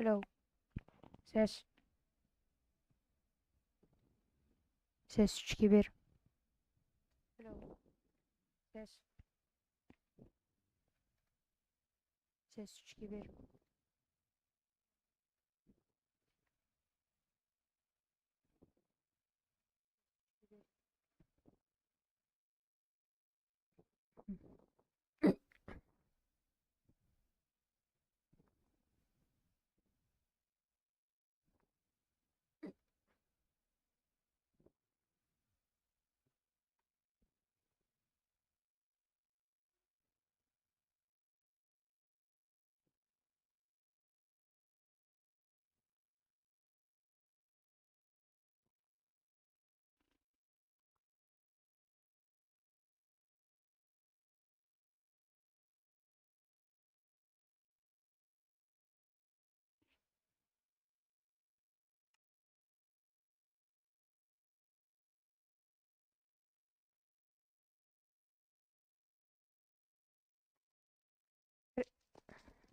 Hello. Ses. Ses 3 2 1. Hello. Ses. Ses 3 2 1.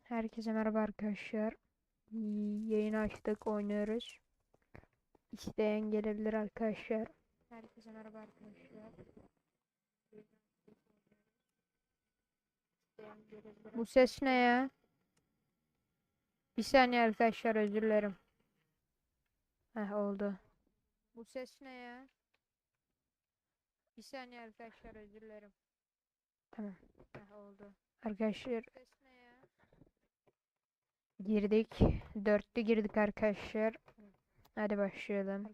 Herkese merhaba arkadaşlar. Yayını açtık, oynuyoruz. İsteyen gelebilir arkadaşlar. Herkese merhaba arkadaşlar. Bu ses ne ya? Bir saniye arkadaşlar özür dilerim. Heh oldu. Bu ses ne ya? Bir saniye arkadaşlar özür dilerim. Tamam. Heh oldu. Arkadaşlar? Girdik. Dörtlü girdik arkadaşlar. Hadi başlayalım.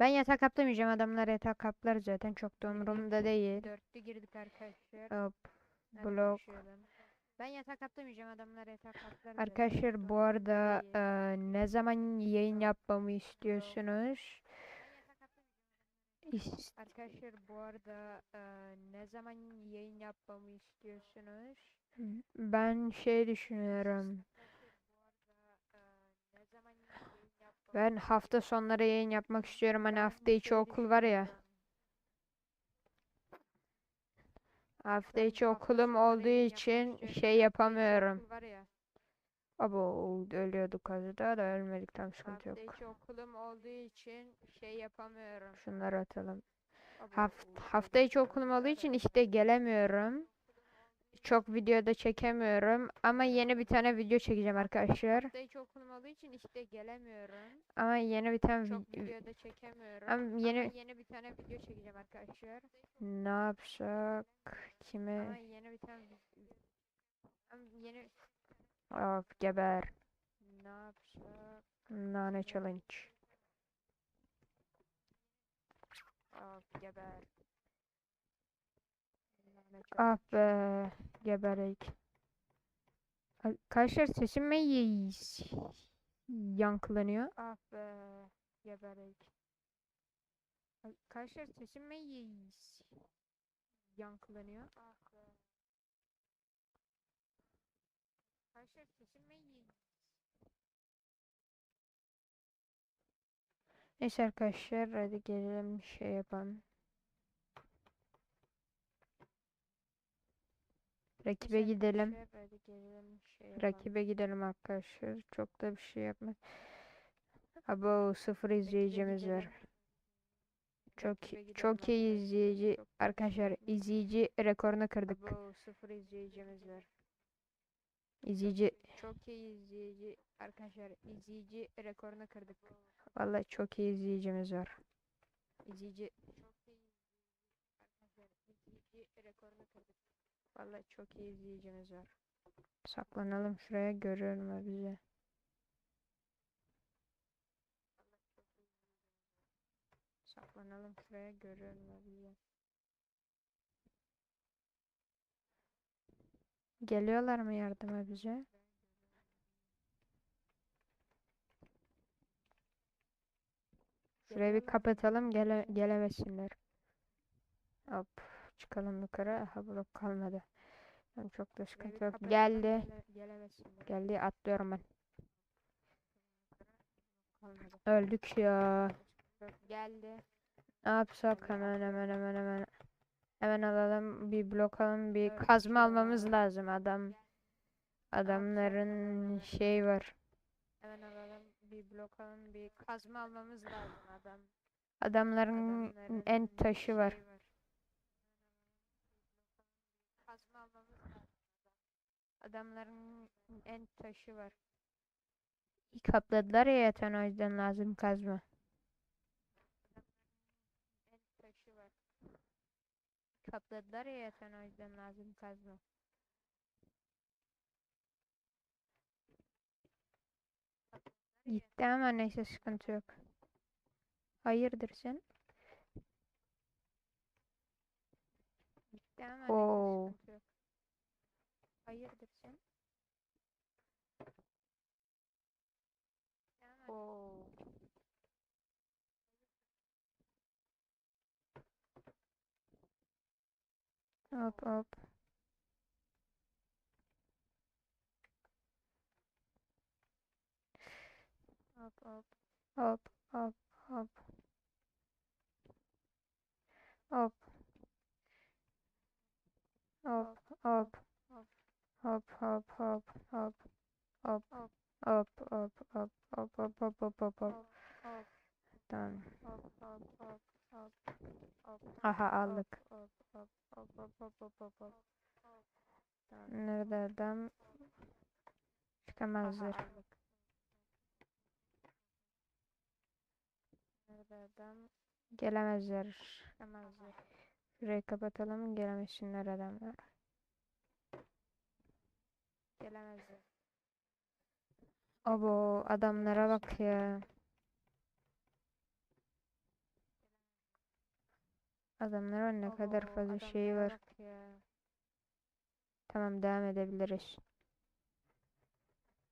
Ben yatak kaplamayacağım. Adamlar yatak kaplar zaten. Çok da umurumda değil. Dörtlü girdik arkadaşlar. Hop. Blok. Ben yatak kaplamayacağım. Adamlar yatak kaplar Arkadaşlar bu arada eee, ne zaman yayın yapmamı istiyorsunuz? İs- Arkadaşlar bu arada eee, ne zaman yayın yapmamı istiyorsunuz? Ben şey düşünüyorum. Ben hafta sonları yayın yapmak istiyorum. Hani hafta içi okul var ya. Hafta içi okulum olduğu için şey yapamıyorum. Abo ölüyorduk az daha da ölmedik tam sıkıntı yok. Hafta içi okulum olduğu için şey yapamıyorum. Şunları atalım. Haft hafta içi okulum olduğu için işte gelemiyorum. Çok videoda çekemiyorum ama yeni bir tane video çekeceğim arkadaşlar. Okulum olduğu için işte gelemiyorum. Ama yeni bir tane Çok videoda çekemiyorum. Ama yeni yeni bir tane video çekeceğim arkadaşlar. Ne yapsak? Kime? Ama yeni bir tane Ama yeni Of geber. Ne yapsak? Nane challenge. Of geber. Ah be. Geberek. Arkadaşlar sesim mi yankılanıyor? Ah be. Geberek. Arkadaşlar sesim mi yankılanıyor? Ah be. Arkadaşlar sesim mi Neyse arkadaşlar hadi gelelim şey yapalım. Rakibe gidelim. Rakibe gidelim arkadaşlar. Çok da bir şey yapmaz. Abo sıfır izleyicimiz var. Çok çok iyi izleyici arkadaşlar izleyici rekorunu kırdık. Abo sıfır izleyicimiz var. İzleyici çok iyi izleyici arkadaşlar izleyici rekorunu kırdık. Vallahi çok iyi izleyicimiz var. İzleyici çok iyi arkadaşlar izleyici rekorunu kırdık. Vallahi çok iyi izleyicimiz var. Saklanalım şuraya görünme bize. Saklanalım şuraya görünme bize. Geliyorlar mı yardıma bize? Şurayı bir kapatalım gele gelemesinler. Hop çıkalım yukarı. Aha blok kalmadı. Yani çok da sıkıntı yok. Geldi. Geldi atlıyorum ben. Öldük ya. Geldi. Ne yapsak hemen hemen hemen hemen. Hemen alalım bir blok alalım bir kazma almamız lazım adam. Adamların şey var. Hemen alalım. Bir blok alalım. Bir kazma almamız lazım adam. Adamların en taşı var. Kazma almamız lazım. Adamların en taşı var. Kapladılar ya yatağını o yüzden lazım kazma. En taşı var. Kapladılar ya yatağını o yüzden lazım kazma. Gitti ama neyse sıkıntı yok. Hayırdır sen? Gitti ama neyse Oo. sıkıntı yok. Hayırdır sen? Oo. Hop hop. Hop hop. Hop hop hop. Hop. Hop hop. Hop hop hop hop. Hop. Hop hop hop hop hop hop hop hop hop. Tamam. Aha aldık. Nerede adam? Çıkamazlar. Nerede adam? Gelemezler. Gelemezler. Şurayı kapatalım. Gelemesinler adamlar. Gelemezler. Abo adamlara bak ya. Adamlara ne kadar fazla şey var. Tamam devam edebiliriz.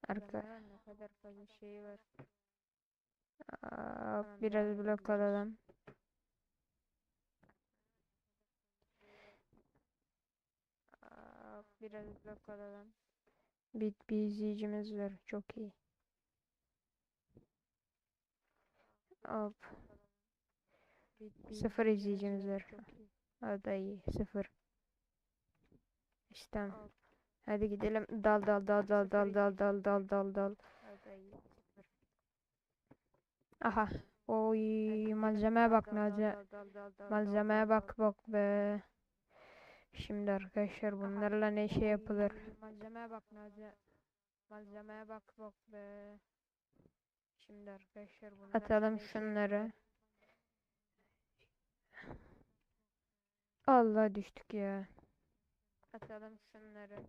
Arka. ne kadar fazla şey var. Aa, biraz blok alalım. Aa, biraz blok alalım. Bir, bir izleyicimiz var. Çok iyi. Hop. Sıfır izleyicimiz var. O da iyi. Sıfır. İşte. Hadi gidelim. Dal dal dal dal dal dal dal dal dal dal. Aha. Oy malzemeye bak malzeme. Malzemeye bak bak be. Şimdi arkadaşlar bunlarla ne şey yapılır? Malzemeye bak malzeme. Malzemeye bak bak be. Şimdi arkadaşlar bunlarla Atalım şunları. Allah düştük ya. Atalım şunları.